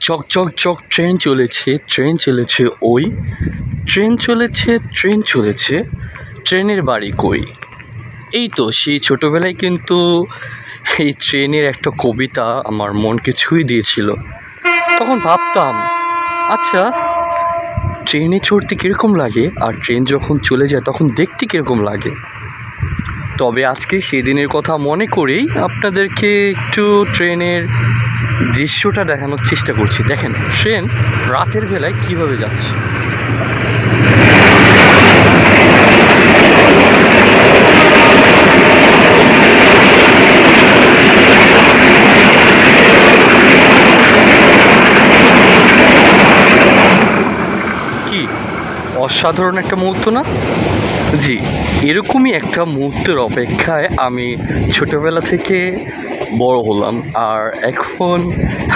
চক চক চক, train চলেছে train চলেছে ওই। ট্রেন চলেছে ট্রেন চলেছে, ট্রেনের বাড়ি কই? এই তো, সেই ছোটোবেলায় কিন্তু এই ট্রেনের একটা কবিতা আমার মনকে ছুঁয়ে দিয়েছিল। তখন ভাবতাম আচ্ছা ট্রেনে চড়তে কীরকম লাগে? আর ট্রেন যখন চলে যায়, তখন দেখতে কীরকম লাগে? তবে আজকে সেদিনের কথা মনে করেই আপনাদেরকে একটু ট্রেনের দৃশ্যটা দেখানোর চেষ্টা করছি। দেখেন, ট্রেন রাতের বেলায় কীভাবে যাচ্ছে। অসাধারণ একটা মুহূর্ত না? জি। এরকমই একটা মুহূর্তের অপেক্ষায় আমি ছোটোবেলা থেকে বড় হলাম আর এখন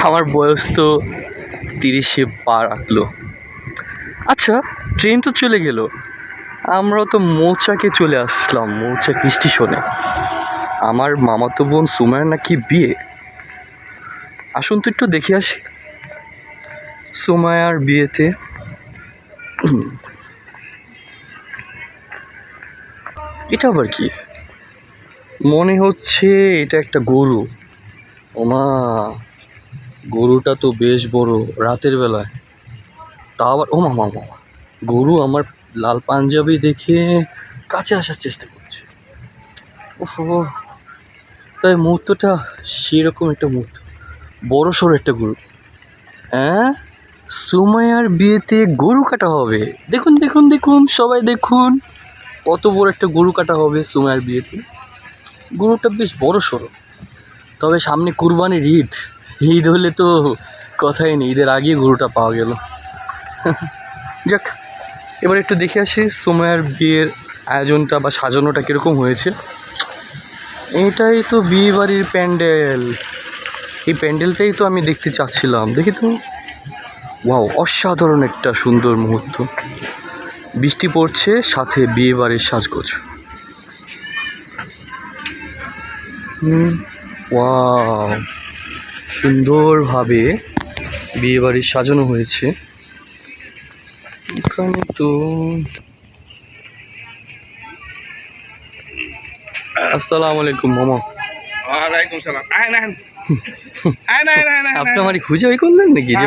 আমার বয়স তো তিরিশে পা রাখল আচ্ছা ট্রেন তো চলে গেল। আমরা তো মৌচাকে চলে আসলাম মৌচাক স্টেশনে আমার মামাতো বোন সুমায়ের নাকি বিয়ে? আসুন তো একটু দেখে আসি। সুমায়ার বিয়েতে এটা আবার কি? মনে হচ্ছে এটা একটা গরু। ওমা, গরুটা তো বেশ বড় রাতের বেলায়। তা আবার ও মামা মামা গরু আমার লাল পাঞ্জাবি দেখে কাছে আসার চেষ্টা করছে। ওহো তাই মুহূর্তটা সেরকম একটা মুহূর্ত। বড় সড়ো একটা গরু। হ্যাঁ সুমায়ার বিয়েতে গরু কাটা হবে। দেখুন দেখুন দেখুন, সবাই দেখুন। কত বড় একটা গরু কাটা হবে সুমায়ার বিয়েতে? গরুটা বেশ বড় সড়ো। তবে সামনে কুরবানির ঈদ। ঈদ হলে তো কথাই নেই, ঈদের আগেই গরুটা পাওয়া গেল। যাক, এবার একটু দেখে আসি সুমায়ার বিয়ের আয়োজনটা বা সাজানোটা কীরকম হয়েছে। এটাই তো বিয়ে বাড়ির প্যান্ডেল। এই প্যান্ডেলটাই তো আমি দেখতে চাচ্ছিলাম। দেখি তো। ওয়াও, অসাধারণ একটা সুন্দর মুহূর্ত। বৃষ্টি পড়ছে সাথে বিয়ে বাড়ির সাজগোজ ওয়াও। সুন্দরভাবে বিয়ে বাড়ি সাজানো হয়েছে। এখানে তো আসসালামু আলাইকুম মামা। ওয়ালাইকুম সালাম। আয় না আপনি আমার খুঁজে বের করলেন নাকি যে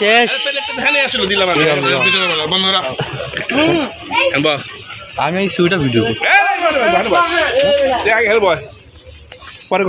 শেষ। আমি। ভিডিও সুইটা ভিডিও আগে হেল বয় পরে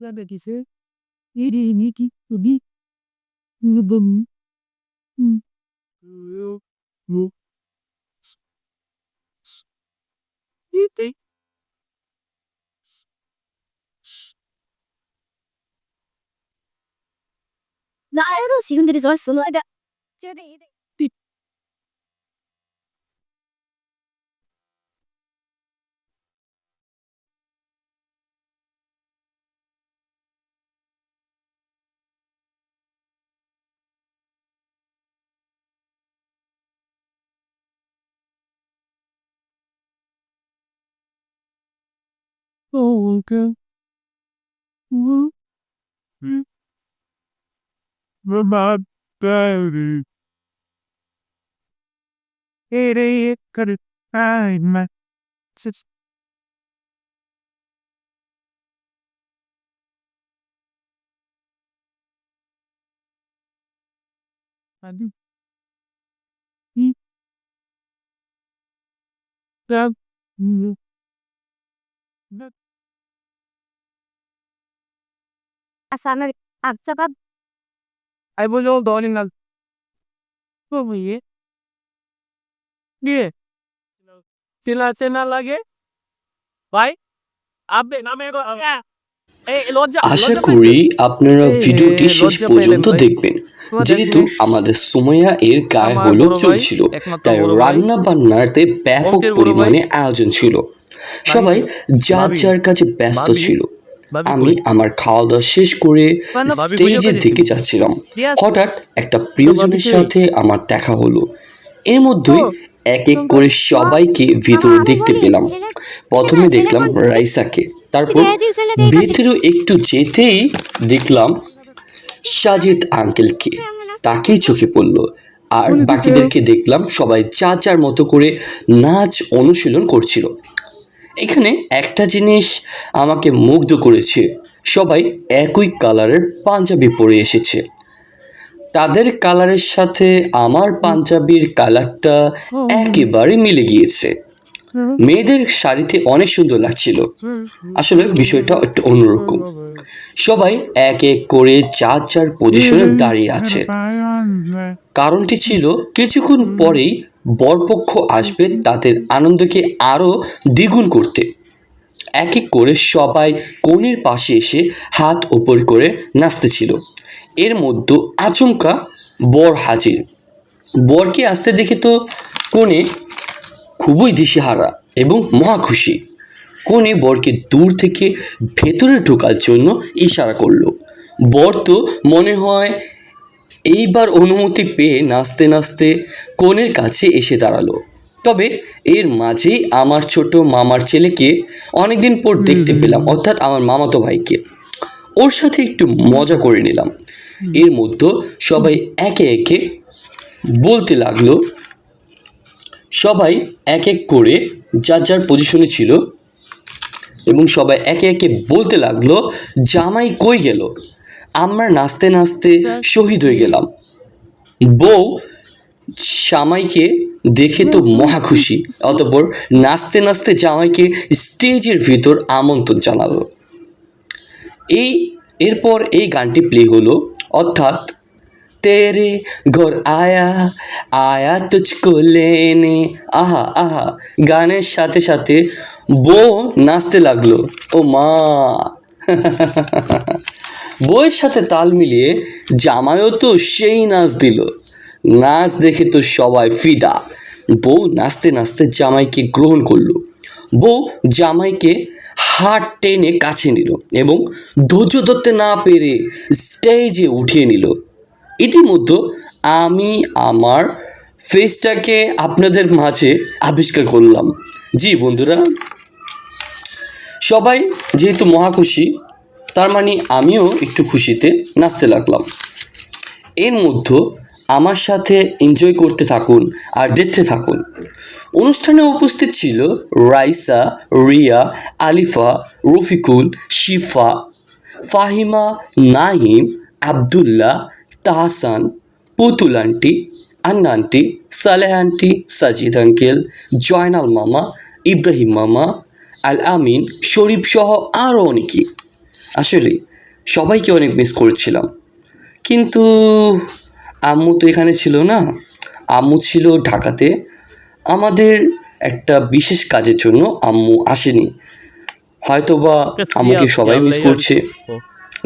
Babakisi, iriniki, ubi, nubum, mu, ite, 나에도 지금 들이 좋았 어, 너 가. 저도 이 래. Okay. Woo. My baby. It could find my sis. I do. He. That. চেনা লাগে ভাই নামে আশা করি আপনারা ভিডিওটি শেষ পর্যন্ত দেখবেন। যেহেতু আমাদের সুমাইয়া এর গায়ে হলো চলছিল তাই রান্না বান্নাতে ব্যাপক পরিমাণে আয়োজন ছিল। সবাই যার যার কাছে ব্যস্ত ছিল। আমি আমার খাওয়া দাওয়া শেষ করে স্টেজের দিকে যাচ্ছিলাম। হঠাৎ একটা প্রিয়জনের সাথে আমার দেখা হলো। এর মধ্যে এক এক করে সবাইকে ভিতরে দেখতে পেলাম। প্রথমে দেখলাম রাইসাকে। তারপর ভেতরেও একটু যেতেই দেখলাম সাজিদ আঙ্কেলকে। তাকেই চোখে পড়ল। আর বাকিদেরকে দেখলাম সবাই যা যার মতো করে নাচ অনুশীলন করছিল। এখানে একটা জিনিস আমাকে মুগ্ধ করেছে। সবাই একই কালারের পাঞ্জাবি পরে এসেছে। তাদের কালারের সাথে আমার পাঞ্জাবির কালারটা একেবারে মিলে গিয়েছে। মেয়েদের শাড়িতে অনেক সুন্দর লাগছিল। আসলে বিষয়টা একটু অন্যরকম। সবাই এক এক করে চার চার পজিশনে দাঁড়িয়ে আছে। কারণটি ছিল কিছুক্ষণ পরেই বরপক্ষ আসবে তাদের আনন্দকে আরও দ্বিগুণ করতে। এক এক করে সবাই কনের পাশে এসে হাত ওপর করে নাচতেছিল। এর মধ্যে আচমকা বর হাজির। বরকে আসতে দেখে তো কনে খুবই দিশেহারা এবং মহা খুশি। কনে বরকে দূর থেকে ভেতরে ঢোকার জন্য ইশারা করল। বর তো মনে হয় এইবার অনুমতি পেয়ে নাচতে নাচতে কনের কাছে এসে দাঁড়াল। তবে এর মাঝেই আমার ছোট মামার ছেলেকে অনেকদিন পর দেখতে পেলাম অর্থাৎ আমার মামাতো ভাইকে। ওর সাথে একটু মজা করে নিলাম। এর মধ্যে সবাই একে একে বলতে লাগল সবাই এক এক করে যার যার পজিশনে ছিল এবং সবাই একে একে বলতে লাগল জামাই কই গেল? আমরা নাচতে নাচতে শহীদ হয়ে গেলাম। বউ জামাইকে দেখে তো মহা খুশি। অতপর নাচতে নাচতে জামাইকে স্টেজের ভিতর আমন্ত্রণ জানালো। এই, এরপর এই গানটি প্লে হলো। অর্থাৎ, তেরে ঘর আয়া আয়া তুচকো লেনে। আহা আহা, গানের সাথে সাথে বউ নাচতে লাগল। ও মা! বউয়ের সাথে তাল মিলিয়ে জামাইও তো সেই নাচ দিল। নাচ দেখে তো সবাই ফিদা। বউ নাচতে নাচতে জামাইকে গ্রহণ করল। বউ জামাইকে হাত টেনে কাছে নিল এবং ধৈর্য ধরতে না পেরে স্টেজে উঠিয়ে নিল। ইতিমধ্যে আমি আমার ফেসটাকে আপনাদের মাঝে আবিষ্কার করলাম। জি বন্ধুরা, সবাই যেহেতু মহা খুশি তার মানে আমিও একটু খুশিতে নাচতে লাগলাম। এর মধ্যে আমার সাথে এনজয় করতে থাকুন আর দেখতে থাকুন। অনুষ্ঠানে উপস্থিত ছিল রাইসা, রিয়া, আলিফা, রফিকুল, শিফা, Fahima Nahim Abdullah, Tahsan, Putul aunty, Anna aunty, Saleh aunty, Sajid uncle, Joynal মামা, ইব্রাহিম মামা, আল আমিন, শরীফ সহ আরও অনেকেই আসলে সবাইকে অনেক মিস করেছিলাম। কিন্তু আম্মু তো এখানে ছিল না। আম্মু ছিল ঢাকাতে। আমাদের একটা বিশেষ কাজের জন্য আম্মু আসেনি। হয়তোবা আম্মুকে সবাই মিস করছে।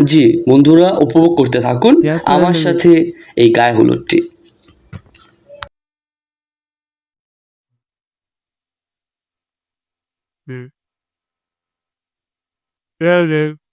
জি বন্ধুরা উপভোগ করতে থাকুন। আমার সাথে এই গায়ে হলুদটি। Yeah, yeah.